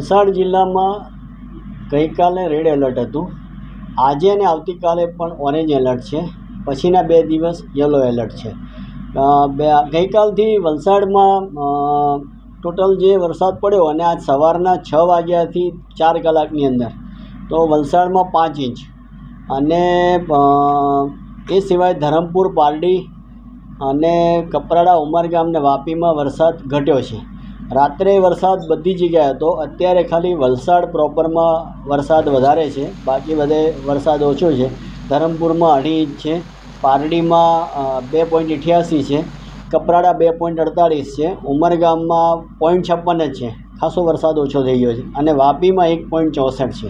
વલસાડ જિલ્લામાં ગઈકાલે red alert હતું. આજે અને આવતીકાલે પણ ઓરેન્જ એલર્ટ છે. પછીના બે દિવસ યલો એલર્ટ છે. બે, ગઈકાલથી વલસાડમાં ટોટલ જે વરસાદ પડ્યો અને આજ સવારના છ વાગ્યાથી ચાર કલાકની અંદર, તો વલસાડમાં પાંચ ઇંચ. અને એ સિવાય ધરમપુર, પારડી અને કપરાડા, ઉમરગામ ને વાપીમાં વરસાદ ઘટ્યો છે. રાત્રે વરસાદ બધી જગ્યાએ હતો. અત્યારે ખાલી વલસાડ પ્રોપરમાં વરસાદ વધારે છે. બાકી બધે વરસાદ ઓછો છે. ધરમપુરમાં અઢી ઇંચ છે. પારડીમાં બે પોઈન્ટ અઠ્યાસી છે. કપરાડા બે પોઈન્ટ અડતાળીસ છે. ઉમરગામમાં પોઈન્ટ છપ્પન જ છે. ખાસો વરસાદ ઓછો થઈ ગયો છે. અને વાપીમાં એક પોઈન્ટ ચોસઠ છે.